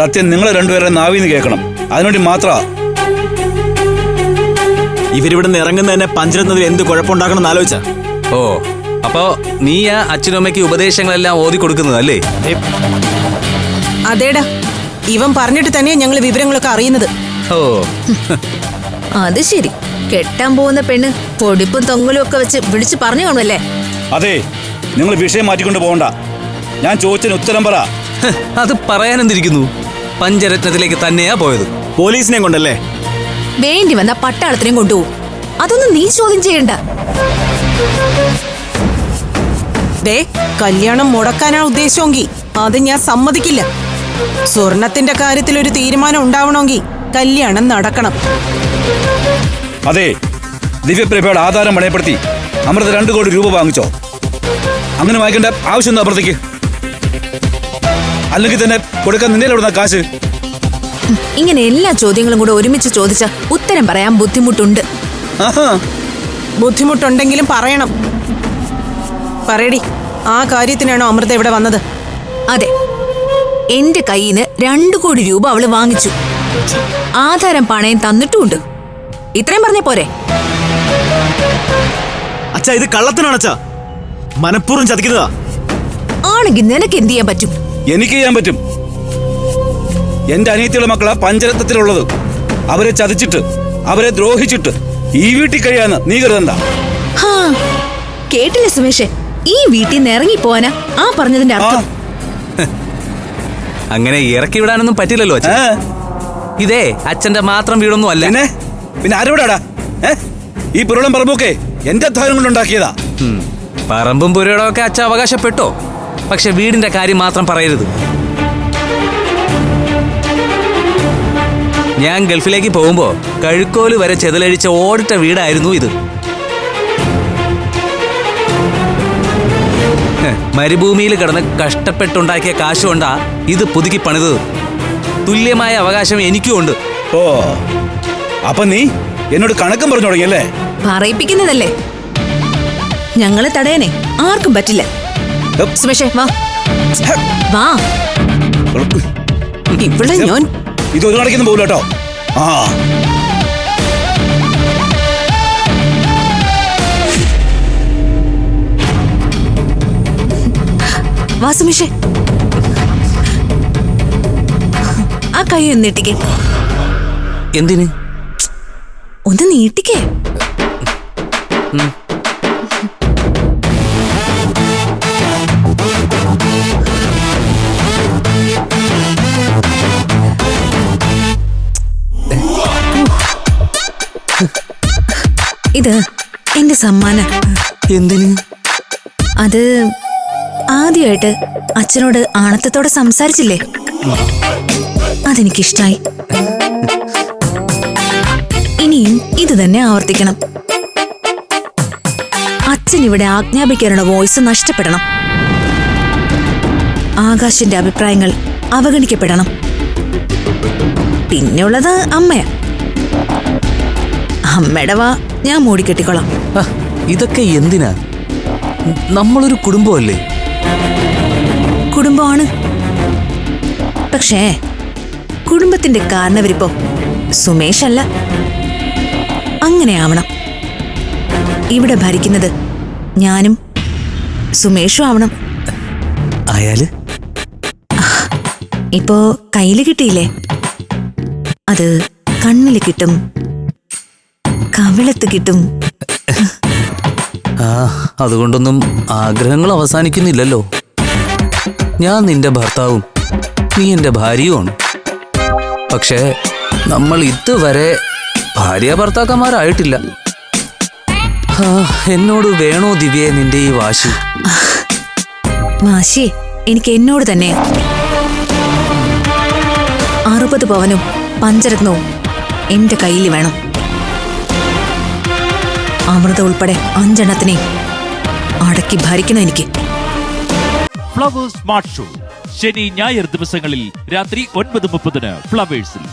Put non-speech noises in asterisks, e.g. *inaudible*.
സത്യം നിങ്ങൾ രണ്ടുപേരെ നാവിന്ന് കേൾക്കണം. അതിനുവേണ്ടി മാത്ര. ഇവരിവിടുന്ന് ഇറങ്ങുന്ന തന്നെ പഞ്ചരത്നത്തിൽ എന്ത് കുഴപ്പമുണ്ടാക്കണം ആലോചിച്ച? ഓ അപ്പോ നീ ആ അച്ഛനും അമ്മയ്ക്ക് ഉപദേശങ്ങളെല്ലാം ഓതി കൊടുക്കുന്നത് അല്ലേ? അതേടാ. ഇവൻ പറഞ്ഞിട്ട് തന്നെയാ ഞങ്ങൾ വിവരങ്ങളൊക്കെ അറിയുന്നത്. ഓ. അത് ശരി. കെട്ടാൻ പോകുന്ന പെണ്ണ് പൊടിപ്പും തൊങ്ങലും ഒക്കെ വെച്ച് വിളിച്ചു പറഞ്ഞു കാണുമല്ലേ? അതെ നിങ്ങൾ വിഷയം മാറ്റിക്കൊണ്ട് പോകണ്ട. ഞാൻ ചോദിച്ചതിന് ഉത്തരം പറ. *laughs* അത് പറയാനെന്തിരിക്കുന്നു? പഞ്ചരത്നത്തിലേക്ക് തന്നെയാ പോയത്. പോലീസിനെ കൊണ്ടല്ലേ? വേണ്ടി വന്ന പട്ടാളത്തിനെയും കൊണ്ടുപോകും അതൊന്നും നീ ചോദ്യം ചെയ്യണ്ട. ദേ കല്യാണം മുടക്കാനാണ് ഉദ്ദേശമെങ്കിൽ അത് ഞാൻ സമ്മതിക്കില്ല. സ്വർണത്തിന്റെ കാര്യത്തിൽ ഒരു തീരുമാനം ഉണ്ടാവണമെങ്കിൽ കല്യാണം നടക്കണം. അതെ ദിവ്യപ്രഭയുടെ ആധാരം പണയപ്പെടുത്തി അമൃത രണ്ടു കോടി രൂപ വാങ്ങിച്ചോ. അങ്ങനെ വാങ്ങിക്കേണ്ട ആവശ്യം എന്താ അമൃതയ്ക്ക്. അല്ലെങ്കിൽ തന്നെ കൊടുക്കാൻ നിന്നെ എവിടുന്ന കാശ്? ഇങ്ങനെ എല്ലാ ചോദ്യങ്ങളും കൂടെ ഒരുമിച്ച് ചോദിച്ച ഉത്തരം പറയാൻ ബുദ്ധിമുട്ടുണ്ട്. ആഹാ. ബുദ്ധിമുട്ടുണ്ടെങ്കിലും പറയണം. പറയടി ആ കാര്യത്തിനാണോ അമൃത ഇവിടെ വന്നത്? അതെ. എന്റെ കയ്യിൽ നിന്ന് രണ്ടു കോടി രൂപ അവൾ വാങ്ങിച്ചു. ആധാരം പണയം തന്നിട്ടുമുണ്ട്. ഇത്രയും പറഞ്ഞ പോരെ? അച്ഛാ ഇത് കള്ളത്തിനാണ് അച്ഛാ. മനഃപൂർവം ചതിക്കുന്നതാ. ആണെങ്കിൽ നിനക്ക് എന്ത് ചെയ്യാൻ പറ്റും? എനിക്ക് ചെയ്യാൻ പറ്റും. എന്റെ അനിയത്തിയുള്ള മക്കളാ പഞ്ചരത്നത്തിലുള്ളത്. അവരെ ചതിച്ചിട്ട് അവരെ ദ്രോഹിച്ചിട്ട് ഈ വീട്ടിൽ കഴിയാന്ന് നീ കരുതണ്ട. കേട്ടില്ല സുമേഷ്? ഈ വീട്ടിൽ നിന്ന് ഇറങ്ങി പോവാനാ ആ പറഞ്ഞതിന്റെ അർത്ഥം. അങ്ങനെ ഇറക്കി വിടാനൊന്നും പറ്റില്ലല്ലോ? ഇതേ അച്ഛന്റെ മാത്രം വീടൊന്നും അല്ല. പിന്നെ? പിന്നെ ആരോടാടാ ഈ പുരളം പറമ്പൊക്കെ എന്റെ അധ്വാനം കൊണ്ടുണ്ടാക്കിയതാ. പറമ്പും പുരയുടെ ഒക്കെ അച്ഛൻ അവകാശപ്പെട്ടോ? പക്ഷെ വീടിന്റെ കാര്യം മാത്രം പറയരുത്. ഞാൻ ഗൾഫിലേക്ക് പോകുമ്പോ കഴുക്കോൽ വരെ ചെതലഴിച്ച ഓടിട്ട വീടായിരുന്നു ഇത്. ഹ്, മരുഭൂമിയിൽ കിടന്ന് കഷ്ടപ്പെട്ടുണ്ടാക്കിയ കാശുകൊണ്ടാ ഇത് പുതുക്കി പണിതത്. തുല്യമായ അവകാശം എനിക്കും ഉണ്ട്. ഓ അപ്പൊ നീ എന്നോട് കണക്കും പറഞ്ഞു തുടങ്ങിയല്ലേ? പറയിപ്പിക്കുന്നതല്ലേ? ഞങ്ങളെ തടയനെ ആർക്കും പറ്റില്ല. സുമേഷേ വാ. വാ. ഇവിടെ ഞാൻ ഇത് ഒരു കണക്കൊന്നും പോകില്ല കേട്ടോ. ആ. വാ സുമേഷേ. ആ കൈ ഒന്ന് നീട്ടിക്കേ. എന്തിന്? ഒന്ന് നീട്ടിക്കേ. ഇത് എന്റെ സമ്മാനം. എന്തിന്? അത് ആദ്യമായിട്ട് അച്ഛനോട് ആണത്തത്തോടെ സംസാരിച്ചില്ലേ? അതെനിക്കിഷ്ടായി. ഇനിയും ഇത് തന്നെ ആവർത്തിക്കണം. അച്ഛൻ ഇവിടെ ആജ്ഞാപിക്കാനുള്ള വോയിസ് നഷ്ടപ്പെടണം. ആകാശിന്റെ അഭിപ്രായങ്ങൾ അവഗണിക്കപ്പെടണം. പിന്നെയുള്ളത് അമ്മയാ. അമ്മയുടെ വാ. ഞാൻ മൂടിക്കെട്ടിക്കോളാം കെട്ടിക്കോളാം. ഇതൊക്കെ എന്തിനാ? നമ്മളൊരു കുടുംബമല്ലേ? കുടുംബമാണ്. പക്ഷേ കുടുംബത്തിന്റെ കാരണവരിപ്പോ സുമേഷ് അല്ല അങ്ങനെ ആവണം ഇവിടെ ഭരിക്കുന്നത് ഞാനും സുമേഷും ആവണം. ആയാൽ ഇപ്പോ കയ്യിൽ കിട്ടിയില്ലേ? അത് കണ്ണിൽ കിട്ടും. കവിളത്ത് കിട്ടും. ആ അതുകൊണ്ടൊന്നും ആഗ്രഹങ്ങൾ അവസാനിക്കുന്നില്ലല്ലോ. ഞാൻ നിന്റെ ഭർത്താവും നീ എന്റെ ഭാര്യയുമാണ്. പക്ഷേ നമ്മൾ ഇതുവരെ ഭാര്യ ഭർത്താക്കന്മാരായിട്ടില്ല. എന്നോട് വേണോ ദിവ്യ നിന്റെ ഈ വാശി? വാശി എനിക്ക് എന്നോട് തന്നെ. അറുപത് പവനും പഞ്ചരത്നവും എന്റെ കയ്യിൽ വേണം. അമൃത ഉൾപ്പെടെ അഞ്ചെണ്ണത്തിനെ അടക്കി ഭരിക്കണം എനിക്ക്. ഫ്ലവേഴ്സ് സ്മാർട്ട് ഷോ ശനി ഞായർ ദിവസങ്ങളിൽ രാത്രി ഒൻപത് മുപ്പതിന് ഫ്ലവേഴ്സിൽ